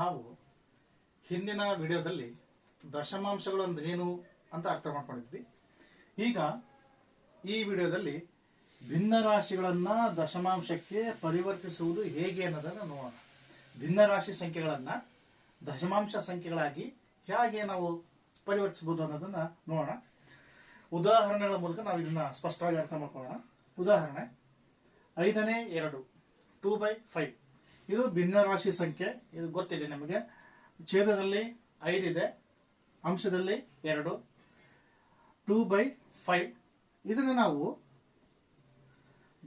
ನಾವು ಹಿಂದಿನ ವಿಡಿಯೋದಲ್ಲಿ ದಶಮಾಂಶಗಳು ಅಂದ್ರೆ ಏನು ಅಂತ ಅರ್ಥ ಮಾಡ್ಕೊಂಡಿದ್ವಿ. ಈಗ ಈ ವಿಡಿಯೋದಲ್ಲಿ ಭಿನ್ನ ರಾಶಿಗಳನ್ನ ದಶಮಾಂಶಕ್ಕೆ ಪರಿವರ್ತಿಸುವುದು ಹೇಗೆ ಅನ್ನೋದನ್ನ ನೋಡೋಣ. ಭಿನ್ನ ರಾಶಿ ಸಂಖ್ಯೆಗಳನ್ನ ದಶಮಾಂಶ ಸಂಖ್ಯೆಗಳಾಗಿ ಹೇಗೆ ನಾವು ಪರಿವರ್ತಿಸಬಹುದು ಅನ್ನೋದನ್ನ ನೋಡೋಣ. ಉದಾಹರಣೆಗಳ ಮೂಲಕ ನಾವು ಇದನ್ನ ಸ್ಪಷ್ಟವಾಗಿ ಅರ್ಥ ಮಾಡ್ಕೊಳ್ಳೋಣ. ಉದಾಹರಣೆ, ಐದನೇ ಎರಡು ಟೂ ಬೈ ಫೈವ್ ಇದು ಭಿನ್ನ ರಾಶಿ ಸಂಖ್ಯೆ. ಇದು ಗೊತ್ತಿದೆ ನಿಮಗೆ. ಛೇದದಲ್ಲಿ ಐದಿದೆ ಅಂಶದಲ್ಲಿ ಎರಡು. Two by five. ಇದನ್ನು ನಾವು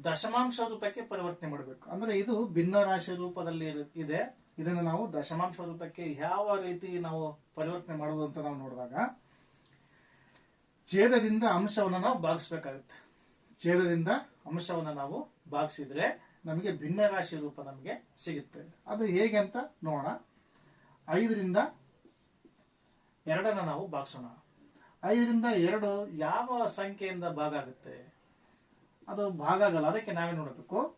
ದಶಮಾಂಶ ರೂಪಕ್ಕೆ ಪರಿವರ್ತನೆ ಮಾಡಬೇಕು. ಅಂದ್ರೆ ಇದು ಭಿನ್ನ ರಾಶಿ ರೂಪದಲ್ಲಿ ಇದೆ. ಇದನ್ನು ನಾವು ದಶಮಾಂಶ ರೂಪಕ್ಕೆ ಯಾವ ರೀತಿ ನಾವು ಪರಿವರ್ತನೆ ಮಾಡೋದು ಅಂತ ನಾವು ನೋಡಿದಾಗ, ಛೇದದಿಂದ ಅಂಶವನ್ನು ನಾವು ಭಾಗಿಸ್ಬೇಕಾಗುತ್ತೆ. ಛೇದದಿಂದ ಅಂಶವನ್ನು ನಾವು ಭಾಗಿಸಿದ್ರೆ ನಮಗೆ ಭಿನ್ನ ರಾಶಿ ರೂಪ ನಮಗೆ ಸಿಗುತ್ತೆ. ಅದು ಹೇಗೆ ಅಂತ ನೋಡೋಣ. ಐದರಿಂದ ಎರಡನ್ನು ನಾವು ಭಾಗಿಸೋಣ. ಐದರಿಂದ ಎರಡು ಯಾವ ಸಂಖ್ಯೆಯಿಂದ ಭಾಗ ಆಗುತ್ತೆ? ಅದು ಭಾಗ ಆಗಲ್ಲ, ಅದಕ್ಕೆ ನಾವೇ ನೋಡಬೇಕು.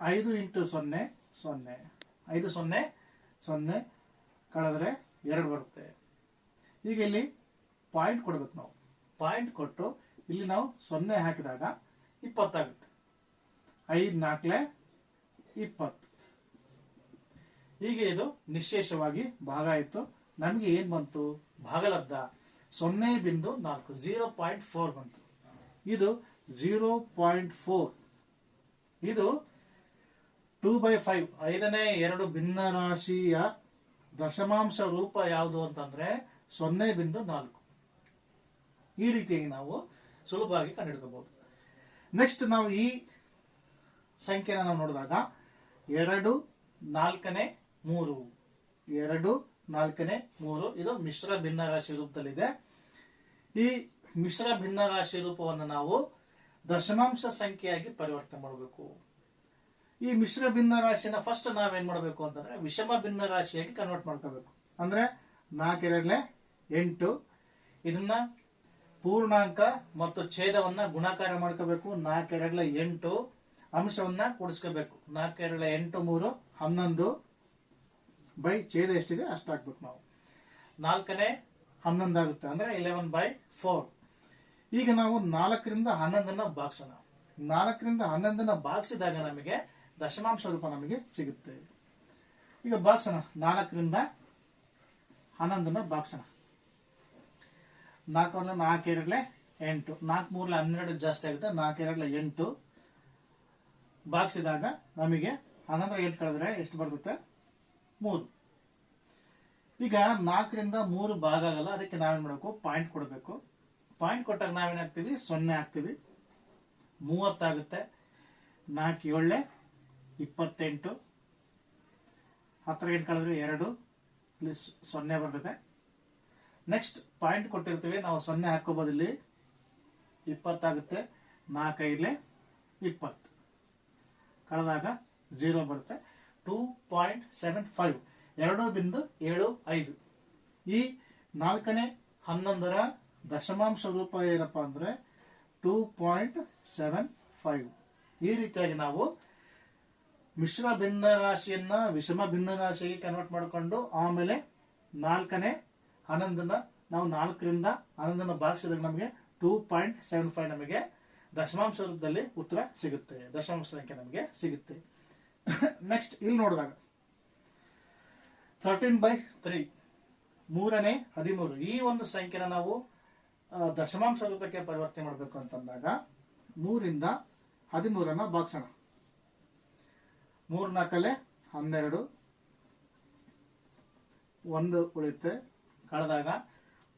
ಐದು ಇಂಟು ಸೊನ್ನೆ ಸೊನ್ನೆ. ಐದು ಸೊನ್ನೆ ಸೊನ್ನೆ ಕಳೆದ್ರೆ ಎರಡು ಬರುತ್ತೆ. ಈಗ ಇಲ್ಲಿ ಪಾಯಿಂಟ್ ಕೊಡ್ಬೇಕು ನಾವು. ಪಾಯಿಂಟ್ ಕೊಟ್ಟು ಇಲ್ಲಿ ನಾವು ಸೊನ್ನೆ ಹಾಕಿದಾಗ ಇಪ್ಪತ್ತಾಗುತ್ತೆ. ಐದು ನಾಲ್ಕಲೆ ಇಪ್ಪತ್ತು. ಹೀಗೆ ಇದು ನಿಶೇಷವಾಗಿ ಭಾಗ ಆಯಿತು ನಮಗೆ ಏನು ಬಂತು? ಭಾಗಲಬ್ಧ ಸೊನ್ನೆ ಬಿಂದು ನಾಲ್ಕು ಜೀರೋ ಪಾಯಿಂಟ್ ಫೋರ್ ಬಂತು. ಇದು ಜೀರೋ ಪಾಯಿಂಟ್ ಫೋರ್ ಇದು ಟೂ ಬೈ ಫೈವ್ ಐದನೇ ಎರಡು ಭಿನ್ನ ರಾಶಿಯ ದಶಮಾಂಶ ರೂಪ ಯಾವುದು ಅಂತಂದ್ರೆ ಸೊನ್ನೆ ಬಿಂದು ನಾಲ್ಕು. ಈ ರೀತಿಯಾಗಿ ನಾವು ಸುಲಭವಾಗಿ ಕಂಡುಹಿಡ್ಕೋಬಹುದು. ನೆಕ್ಸ್ಟ್ ನಾವು ಈ ಸಂಖ್ಯೆನ ನಾವು ನೋಡಿದಾಗ ಎರಡು, ನಾಲ್ಕನೇ, ಮೂರು. ಎರಡು, ನಾಲ್ಕನೇ, ಮೂರು. ಇದು ಮಿಶ್ರ ಭಿನ್ನ ರಾಶಿ ರೂಪದಲ್ಲಿದೆ. ಈ ಮಿಶ್ರ ಭಿನ್ನ ರಾಶಿ ರೂಪವನ್ನು ನಾವು ದಶಮಾಂಶ ಸಂಖ್ಯೆಯಾಗಿ ಪರಿವರ್ತನೆ ಮಾಡಬೇಕು. ಈ ಮಿಶ್ರ ಭಿನ್ನ ರಾಶಿನ ಫಸ್ಟ್ ನಾವೇನ್ ಮಾಡಬೇಕು ಅಂತಂದ್ರೆ ವಿಷಮ ಭಿನ್ನ ರಾಶಿಯಾಗಿ ಕನ್ವರ್ಟ್ ಮಾಡ್ಕೋಬೇಕು. ಅಂದ್ರೆ ನಾಲ್ಕೆರಡ್ಲೆ ಎಂಟು. ಇದನ್ನ ಪೂರ್ಣಾಂಕ ಮತ್ತು ಛೇದವನ್ನ ಗುಣಾಕಾರ ಮಾಡ್ಕೋಬೇಕು. ನಾಲ್ಕೆರಡ್ಲೆ ಎಂಟು. ಅಂಶವನ್ನ ಕೂಡಿಸ್ಕೋಬೇಕು. ಎರಡು ಎಂಟು, ಮೂರು, ಹನ್ನೊಂದು ಬೈ ಛೇದ ಎಷ್ಟಿದೆ ಅಷ್ಟು ಹಾಕ್ಬೇಕು ನಾವು. ನಾಲ್ಕನೇ ಹನ್ನೊಂದು ಆಗುತ್ತೆ ಅಂದ್ರೆ ಇಲೆವೆನ್ ಬೈ ಫೋರ್ ಈಗ ನಾವು ನಾಲ್ಕರಿಂದ ಹನ್ನೊಂದನ್ನ ಭಾಗಿಸೋಣ. ನಾಲ್ಕರಿಂದ ಹನ್ನೊಂದನ್ನ ಭಾಗಿಸಿದಾಗ ನಮಗೆ ದಶಮಾಂಶ ರೂಪ ನಮಗೆ ಸಿಗುತ್ತೆ. ಈಗ ಭಾಗಿಸೋಣ. ನಾಲ್ಕರಿಂದ ಹನ್ನೊಂದನ್ನ ಭಾಗಿಸೋಣ. ನಾಲ್ಕು ನಾಲ್ಕು ಎರಡ್ಲೆ ಎಂಟು. ನಾಲ್ಕು ಮೂರ್ಲೆ ಹನ್ನೆರಡು ಜಾಸ್ತಿ ಆಗುತ್ತೆ. ನಾಲ್ಕು ಎರಡ್ಲೆ ಎಂಟು ಭಾಗಿಸಿದಾಗ ನಮಗೆ ಹನ್ನೊಂದರ ಎಂಟು ಕಳೆದ್ರೆ ಎಷ್ಟು ಬರ್ತದೆ ಮೂರು. ಈಗ ನಾಲ್ಕರಿಂದ ಮೂರು ಭಾಗ ಆಗಲ್ಲ, ಅದಕ್ಕೆ ನಾವೇನ್ ಮಾಡಬೇಕು? ಪಾಯಿಂಟ್ ಕೊಡಬೇಕು. ಪಾಯಿಂಟ್ ಕೊಟ್ಟಾಗ ನಾವೇನ್ ಹಾಕ್ತೀವಿ ಸೊನ್ನೆ ಹಾಕ್ತೀವಿ ಮೂವತ್ತಾಗುತ್ತೆ. ನಾಲ್ಕು ಏಳೆ, ಇಪ್ಪತ್ತೆಂಟು. ಹತ್ತರ ಎಂಟು ಕಳೆದ್ರೆ ಎರಡು ಇಲ್ಲಿ ಸ್- ಸೊನ್ನೆ ಬರ್ತದೆ. ನೆಕ್ಸ್ಟ್ ಪಾಯಿಂಟ್ ಕೊಟ್ಟಿರ್ತೀವಿ. ನಾವು ಸೊನ್ನೆ ಹಾಕೋಬಹುದು ಇಲ್ಲಿ. ಇಪ್ಪತ್ತಾಗುತ್ತೆ. ನಾಲ್ಕೈಲೆ ಇಪ್ಪತ್ತು. ಕಳೆದಾಗ ಜೀರೋ ಬರುತ್ತೆ. ಟೂ ಪಾಯಿಂಟ್ ಸೆವೆನ್ ಫೈವ್ ಎರಡು ಬಿಂದು ಏಳು, ಐದು. ಈ ನಾಲ್ಕನೇ ಹನ್ನೊಂದರ ದಶಮಾಂಶ ರೂಪ ಏನಪ್ಪ ಅಂದ್ರೆ ಟೂ ಪಾಯಿಂಟ್ ಸೆವೆನ್ ಫೈವ್ ಈ ರೀತಿಯಾಗಿ ನಾವು ಮಿಶ್ರ ಭಿನ್ನ ರಾಶಿಯನ್ನ ವಿಷಮ ಭಿನ್ನ ರಾಶಿಗೆ ಕನ್ವರ್ಟ್ ಮಾಡಿಕೊಂಡು ಆಮೇಲೆ ನಾಲ್ಕನೇ ಹನ್ನೊಂದನ್ನ ನಾವು ನಾಲ್ಕರಿಂದ ಹನ್ನೊಂದನ್ನ ಭಾಗಿಸಿದಾಗ ನಮಗೆ ಟೂ ಪಾಯಿಂಟ್ ಸೆವೆನ್ ಫೈವ್ ನಮಗೆ ದಶಮಾಂಶ ರೂಪದಲ್ಲಿ ಉತ್ತರ ಸಿಗುತ್ತೆ. ದಶಮಾಂಶ ಸಂಖ್ಯೆ ನಮಗೆ ಸಿಗುತ್ತೆ. ನೆಕ್ಸ್ಟ್ ಇಲ್ಲಿ ನೋಡಿದಾಗ. ಥರ್ಟೀನ್ ಬೈ ತ್ರೀ ಮೂರನೇ ಹದಿಮೂರು. ಈ ಒಂದು ಸಂಖ್ಯೆನ ನಾವು ದಶಮಾಂಶ ರೂಪಕ್ಕೆ ಪರಿವರ್ತನೆ ಮಾಡಬೇಕು ಅಂತಂದಾಗ ಮೂರಿಂದ ಹದಿಮೂರನ್ನ ಭಾಗಿಸೋಣ. ಮೂರ್ ನಾಲ್ಕಲೆ ಹನ್ನೆರಡು. ಒಂದು ಉಳಿಯುತ್ತೆ. ಕಳೆದಾಗ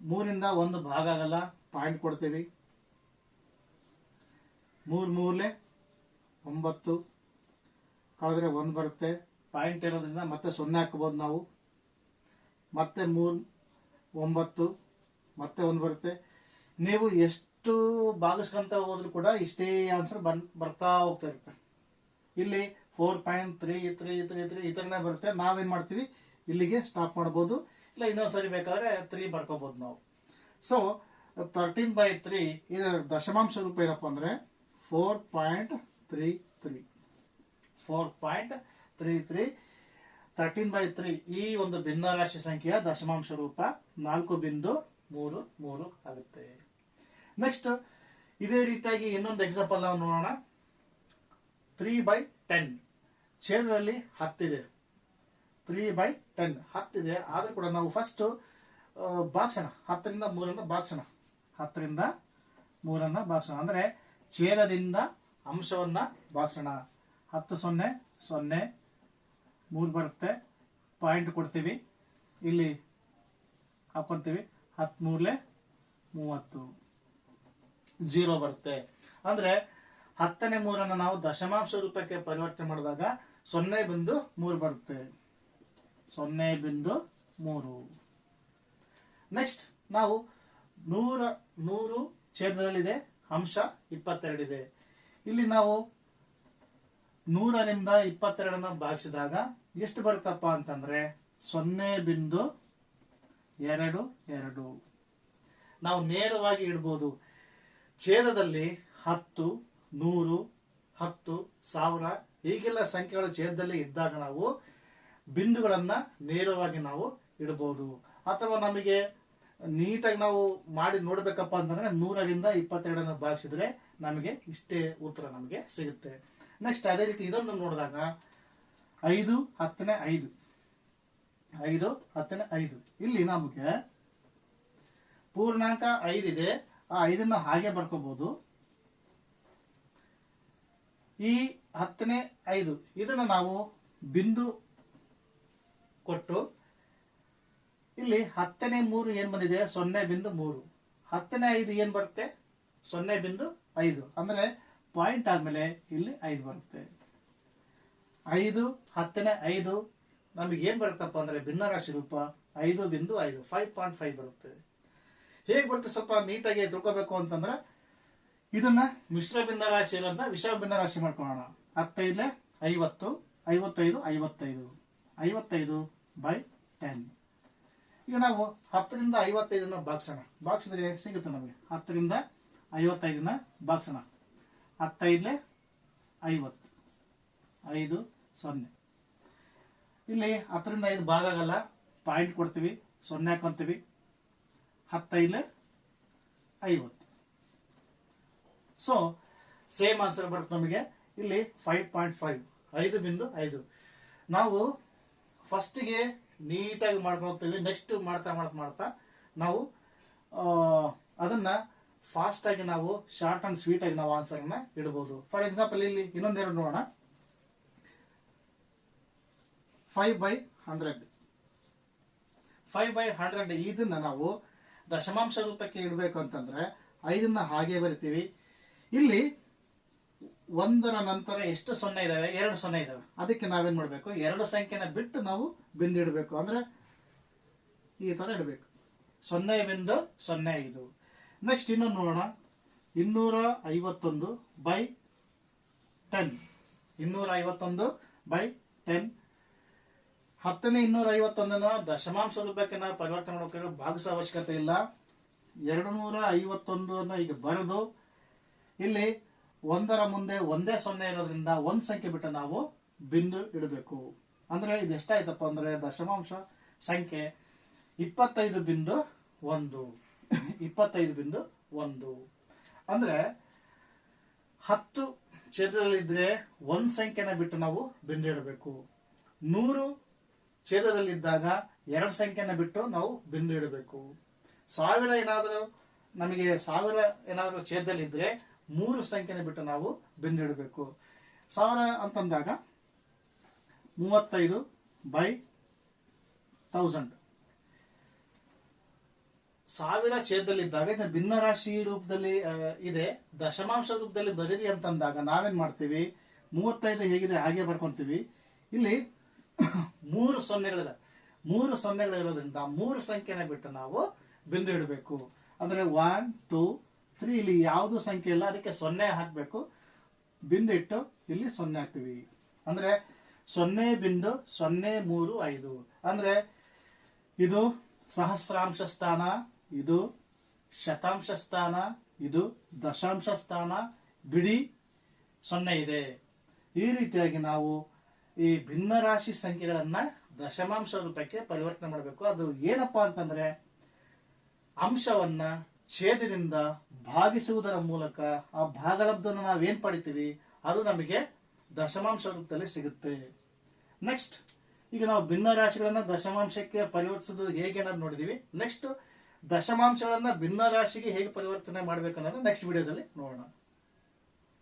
ಮೂರಿಂದ ಒಂದು ಭಾಗ ಆಗಲ್ಲ. ಪಾಯಿಂಟ್ ಕೊಡ್ತೀವಿ. ಮೂರ್ ಮೂರ್ಲೆ ಒಂಬತ್ತು. ಕಳೆದ್ರೆ ಒಂದು ಬರುತ್ತೆ. ಪಾಯಿಂಟ್ ಇರೋದ್ರಿಂದ ಮತ್ತೆ ಸೊನ್ನೆ ಹಾಕಬಹುದು ನಾವು. ಮತ್ತೆ ಮೂರ್, ಒಂಬತ್ತು, ಮತ್ತೆ ಒಂದು ಬರುತ್ತೆ. ನೀವು ಎಷ್ಟು ಭಾಗಿಸ್ಕೊಂತ ಹೋದ್ರು ಕೂಡ ಇಷ್ಟೇ ಆನ್ಸರ್ ಬರ್ತಾ ಹೋಗ್ತಾ ಇರುತ್ತೆ. ಇಲ್ಲಿ four point three three three three ಈ ಥರನೇ ಬರುತ್ತೆ. ನಾವೇನ್ ಮಾಡ್ತೀವಿ? ಇಲ್ಲಿಗೆ ಸ್ಟಾಪ್ ಮಾಡ್ಬೋದು. ಇಲ್ಲ ಇನ್ನೊಂದ್ಸರಿ ಬೇಕಾದ್ರೆ ತ್ರೀ ಬರ್ಕೋಬಹುದು ನಾವು. ಸೊ ತರ್ಟೀನ್ ಬೈ ತ್ರೀ ಇದರ ದಶಮಾಂಶ ರೂಪ ಏನಪ್ಪ ಅಂದ್ರೆ four point three three four point three three thirteen by three ಈ ಒಂದು ಭಿನ್ನರಾಶಿ ಸಂಖ್ಯೆಯ ದಶಮಾಂಶ ರೂಪ ನಾಲ್ಕು ಬಿಂದು ಮೂರು ಮೂರು ಆಗುತ್ತೆ. ನೆಕ್ಸ್ಟ್ ಇದೇ ರೀತಿಯಾಗಿ ಇನ್ನೊಂದು ಎಕ್ಸಾಂಪಲ್ ನಾವು ನೋಡೋಣ. ತ್ರೀ ಬೈ ಟೆನ್ ಛೇದದಲ್ಲಿ ಹತ್ತಿದೆ. ತ್ರೀ ಬೈ ಟೆನ್ ಹತ್ತಿದೆ. ಆದರೂ ಕೂಡ ನಾವು ಫಸ್ಟ್ ಬಾಕ್ಸಣ ಹತ್ತರಿಂದ ಮೂರನ್ನ ಬಾಕ್ಸಣ ಹತ್ತರಿಂದ ಮೂರನ್ನ ಬಾಕ್ಸಣ ಅಂದ್ರೆ ಛೇದದಿಂದ ಅಂಶವನ್ನ ಭಾಗಿಸೋಣ ಹತ್ತು ಸೊನ್ನೆ ಸೊನ್ನೆ, ಮೂರು ಬರುತ್ತೆ. ಪಾಯಿಂಟ್ ಕೊಡ್ತೀವಿ. ಇಲ್ಲಿ ಹಾಕೊಂತೀವಿ. ಹತ್ಮೂರ್ಲೆ ಮೂವತ್ತು. ಜೀರೋ ಬರುತ್ತೆ. ಅಂದ್ರೆ ಹತ್ತನೇ ಮೂರನ್ನು ನಾವು ದಶಮಾಂಶ ರೂಪಕ್ಕೆ ಪರಿವರ್ತನೆ ಮಾಡಿದಾಗ ಸೊನ್ನೆ ಬಿಂದು ಮೂರು ಬರುತ್ತೆ. ಸೊನ್ನೆ ಬಿಂದು ಮೂರು. ನೆಕ್ಸ್ಟ್ ನಾವು ನೂರ, ನೂರು ಛೇದದಲ್ಲಿದೆ. ಅಂಶ ಇಪ್ಪತ್ತೆರಡಿದೆ. ಇಲ್ಲಿ ನಾವು ನೂರರಿಂದ ಇಪ್ಪತ್ತೆರಡನ್ನ ಭಾಗಿಸಿದಾಗ ಎಷ್ಟು ಬರುತ್ತಪ್ಪ ಅಂತಂದ್ರೆ ಸೊನ್ನೆ ಬಿಂದು ಎರಡು ಎರಡು. ನಾವು ನೇರವಾಗಿ ಇಡ್ಬೋದು. ಛೇದದಲ್ಲಿ ಹತ್ತು, ನೂರು, ಹತ್ತು, ಸಾವಿರ ಹೀಗೆಲ್ಲ ಸಂಖ್ಯೆಗಳ ಛೇದದಲ್ಲಿ ಇದ್ದಾಗ ನಾವು ಬಿಂದುಗಳನ್ನ ನೇರವಾಗಿ ನಾವು ಇಡಬಹುದು ಅಥವಾ ನಮಗೆ ನೀಟಾಗಿ ನಾವು ಮಾಡಿ ನೋಡ್ಬೇಕಪ್ಪ ಅಂತಂದ್ರೆ ನೂರರಿಂದ ಇಪ್ಪತ್ತೆರಡನ್ನು ಭಾಗಿಸಿದ್ರೆ ನಮಗೆ ಇಷ್ಟೇ ಉತ್ತರ ನಮಗೆ ಸಿಗುತ್ತೆ. ನೆಕ್ಸ್ಟ್ ಅದೇ ರೀತಿ ಇದನ್ನು ನೋಡಿದಾಗ ಐದು ಹತ್ತನೇ ಐದು. ಐದು ಹತ್ತನೇ ಐದು. ಇಲ್ಲಿ ನಮಗೆ ಪೂರ್ಣಾಂಕ ಐದಿದೆ ಆ ಐದನ್ನ ಹಾಗೆ ಬರ್ಕೋಬಹುದು ಈ ಹತ್ತನೇ ಐದು ಇದನ್ನ ನಾವು ಬಿಂದು ಕೊಟ್ಟು ಇಲ್ಲಿ ಹತ್ತನೇ ಮೂರು ಏನ್ ಬಂದಿದೆ? ಸೊನ್ನೆ ಬಿಂದು ಮೂರು. ಹತ್ತನೇ ಐದು ಏನ್ ಬರುತ್ತೆ? ಸೊನ್ನೆ ಬಿಂದು ಐದು. ಅಂದ್ರೆ ಪಾಯಿಂಟ್ ಆದ್ಮೇಲೆ ಇಲ್ಲಿ ಐದು ಬರುತ್ತೆ. ಐದು, ಹತ್ತನೇ ಐದು, ನಮಗೆ ಏನ್ ಬರುತ್ತಪ್ಪ ಅಂದ್ರೆ ಭಿನ್ನರಾಶಿ ರೂಪ. ಐದು ಬಿಂದು ಐದು ಫೈವ್ ಪಾಯಿಂಟ್ ಫೈವ್ ಬರುತ್ತೆ. ಹೇಗೆ ಬರುತ್ತೆ ಸ್ವಲ್ಪ ನೀಟಾಗಿ ತಿಳ್ಕೊಬೇಕು ಅಂತಂದ್ರೆ ಇದನ್ನ ಮಿಶ್ರ ಭಿನ್ನರಾಶಿ ಇರೋದನ್ನ ವಿಷಮ ಭಿನ್ನರಾಶಿ ಮಾಡ್ಕೊಳ್ಳೋಣ. ಹತ್ತೈದಲೆ ಐವತ್ತು, ಐವತ್ತೈದು ಐವತ್ತೈದು. ಐವತ್ತೈದು ಬೈ ಟೆನ್ ಈಗ ನಾವು ಹತ್ತರಿಂದ ಐವತ್ತೈದನ್ನ ಬಾಗ್ಸೋಣ ಬಾಗ್ಸಿದ್ರೆ ಸಿಗುತ್ತೆ ನಮಗೆ. ಹತ್ತರಿಂದ ಐವತ್ತೈದನ್ನ ಬಾಗ್ಸೋಣ ಹತ್ತೈದಲೆ ಐವತ್ತು. ಐದು, ಸೊನ್ನೆ. ಇಲ್ಲಿ ಹತ್ತರಿಂದ ಐದು ಭಾಗ ಆಗಲ್ಲ. ಪಾಯಿಂಟ್ ಕೊಡ್ತೀವಿ. ಸೊನ್ನೆ ಹಾಕೊಂತೀವಿ. ಹತ್ತೈದಲೆ ಐವತ್ತು. ಸೊ ಸೇಮ್ ಆನ್ಸರ್ ಬರುತ್ತೆ ನಮಗೆ. ಇಲ್ಲಿ ಫೈವ್ ಪಾಯಿಂಟ್ ಫೈವ್ ಐದು ಬಿಂದು ಐದು. ನಾವು ಫಸ್ಟಿಗೆ ನೀಟಾಗಿ ಮಾಡ್ಕೊಳ್ತೀವಿ ನೆಕ್ಸ್ಟ್ ಮಾಡ್ತಾ ಮಾಡ್ತಾ ಮಾಡ್ತಾ ನಾವು ಅದನ್ನು ಅದನ್ನ ಫಾಸ್ಟ್ ಆಗಿ ನಾವು ಶಾರ್ಟ್ ಅಂಡ್ ಸ್ವೀಟಾಗಿ ನಾವು ಆನ್ಸರ್ ಇಡ್ಬೋದು. ಫಾರ್ ಎಕ್ಸಾಂಪಲ್ ಇಲ್ಲಿ ಇನ್ನೊಂದೆರಡು ನೋಡೋಣ. Five by hundred five by hundred ಇದನ್ನ ನಾವು ದಶಮಾಂಶ ರೂಪಕ್ಕೆ ಇಡಬೇಕು ಅಂತಂದ್ರೆ ಐದನ್ನ ಹಾಗೆ ಬರಿತೀವಿ. ಇಲ್ಲಿ ಒಂದರ ನಂತರ ಎಷ್ಟು ಸೊನ್ನೆ ಇದಾವೆ? ಎರಡು ಸೊನ್ನೆ ಇದಾವೆ. ಅದಕ್ಕೆ ನಾವೇನ್ ಮಾಡ್ಬೇಕು? ಎರಡು ಸಂಖ್ಯೆನ ಬಿಟ್ಟು ನಾವು ಬಿಂದು ಇಡಬೇಕು ಅಂದ್ರೆ ಈ ತರ ಇಡಬೇಕು. ಸೊನ್ನೆ ಬಿಂದು ಸೊನ್ನೆ ಐದು. ನೆಕ್ಸ್ಟ್ ಇನ್ನೊಂದು ನೋಡೋಣ. ಇನ್ನೂರ ಐವತ್ತೊಂದು ಬೈ ಟೆನ್ ಇನ್ನೂರ ಐವತ್ತೊಂದು ಬೈ ಟೆನ್ ಹತ್ತನೇ ಇನ್ನೂರ ಐವತ್ತೊಂದನ ದಶಮಾಂಶ ರೂಪಕ್ಕೆ ನಾವು ಪರಿವರ್ತನೆ ಮಾಡೋಕೆ ಭಾಗಿಸೋ ಅವಶ್ಯಕತೆ ಇಲ್ಲ. ಎರಡು ನೂರ ಐವತ್ತೊಂದು ಅನ್ನ ಈಗ ಬರೆದು ಇಲ್ಲಿ ಒಂದರ ಮುಂದೆ ಒಂದೇ ಸೊನ್ನೆ ಇರೋದ್ರಿಂದ ಒಂದ್ ಸಂಖ್ಯೆ ಬಿಟ್ಟು ನಾವು ಬಿಂದು ಇಡಬೇಕು. ಅಂದ್ರೆ ಇದು ಎಷ್ಟಾಯ್ತಪ್ಪ ಅಂದ್ರೆ ದಶಮಾಂಶ ಸಂಖ್ಯೆ ಇಪ್ಪತ್ತೈದು ಬಿಂದು ಒಂದು. ಇಪ್ಪತ್ತೈದು ಬಿಂದು ಒಂದು. ಅಂದ್ರೆ ಹತ್ತು ಛೇದದಲ್ಲಿದ್ರೆ ಒಂದ್ ಸಂಖ್ಯೆನ ಬಿಟ್ಟು ನಾವು ಬಿಂದು ಇಡಬೇಕು. ನೂರು ಛೇದದಲ್ಲಿದ್ದಾಗ ಎರಡು ಸಂಖ್ಯೆನ ಬಿಟ್ಟು ನಾವು ಬಿಂದು ಇಡಬೇಕು. ಸಾವಿರ ಏನಾದರೂ ನಮಗೆ ಸಾವಿರ ಏನಾದರೂ ಛೇದದಲ್ಲಿದ್ರೆ ಮೂರು ಸಂಖ್ಯೆನ ಬಿಟ್ಟು ನಾವು ಬೆನ್ನಿಡಬೇಕು. ಸಾವಿರ ಅಂತಂದಾಗ ಮೂವತ್ತೈದು ಬೈ ತೌಸಂಡ್ ಸಾವಿರ ಛೇದದಲ್ಲಿದ್ದಾಗ ಇದು ಭಿನ್ನರಾಶಿ ರೂಪದಲ್ಲಿ ಇದೆ. ದಶಮಾಂಶ ರೂಪದಲ್ಲಿ ಬರೀರಿ ಅಂತಂದಾಗ ನಾವೇನ್ ಮಾಡ್ತೀವಿ? ಮೂವತ್ತೈದು ಹೇಗಿದೆ ಹಾಗೆ ಬರ್ಕೊಂತೀವಿ. ಇಲ್ಲಿ ಮೂರು ಸೊನ್ನೆಗಳಿದೆ. ಮೂರು ಸೊನ್ನೆಗಳಿರೋದ್ರಿಂದ ಮೂರು ಸಂಖ್ಯೆನ ಬಿಟ್ಟು ನಾವು ಬಿಂದು ಇಡಬೇಕು ಅಂದ್ರೆ ಒನ್ ಟೂ ತ್ರೀ ಇಲ್ಲಿ ಯಾವುದು ಸಂಖ್ಯೆ ಇಲ್ಲ, ಅದಕ್ಕೆ ಸೊನ್ನೆ ಹಾಕಬೇಕು. ಬಿಂದು ಇಟ್ಟು ಇಲ್ಲಿ ಸೊನ್ನೆ ಹಾಕ್ತೀವಿ. ಅಂದ್ರೆ ಸೊನ್ನೆ ಬಿಂದು ಸೊನ್ನೆ ಮೂರು ಐದು. ಅಂದ್ರೆ ಇದು ಸಹಸ್ರಾಂಶ ಸ್ಥಾನ, ಇದು ಶತಾಂಶ ಸ್ಥಾನ, ಇದು ದಶಾಂಶ ಸ್ಥಾನ, ಬಿಡಿ ಸೊನ್ನೆ ಇದೆ. ಈ ರೀತಿಯಾಗಿ ನಾವು ಈ ಭಿನ್ನ ರಾಶಿ ಸಂಖ್ಯೆಗಳನ್ನ ದಶಮಾಂಶ ರೂಪಕ್ಕೆ ಪರಿವರ್ತನೆ ಮಾಡಬೇಕು. ಅದು ಏನಪ್ಪಾ ಅಂತಂದ್ರೆ, ಅಂಶವನ್ನ ಛೇದದಿಂದ ಭಾಗಿಸುವುದರ ಮೂಲಕ ಆ ಭಾಗಲಬ್ಧವನ್ನು ನಾವೇನ್ ಪಡಿತೀವಿ, ಅದು ನಮಗೆ ದಶಮಾಂಶ ರೂಪದಲ್ಲಿ ಸಿಗುತ್ತೆ. ನೆಕ್ಸ್ಟ್ ಈಗ ನಾವು ಭಿನ್ನ ರಾಶಿಗಳನ್ನ ದಶಮಾಂಶಕ್ಕೆ ಪರಿವರ್ತಿಸೋದು ಹೇಗೆ ಅನ್ನೋದು ನೋಡಿದೀವಿ. ನೆಕ್ಸ್ಟ್ ದಶಮಾಂಶಗಳನ್ನ ಭಿನ್ನ ರಾಶಿಗೆ ಹೇಗೆ ಪರಿವರ್ತನೆ ಮಾಡ್ಬೇಕನ್ನೋದು ನೆಕ್ಸ್ಟ್ ವಿಡಿಯೋದಲ್ಲಿ ನೋಡೋಣ.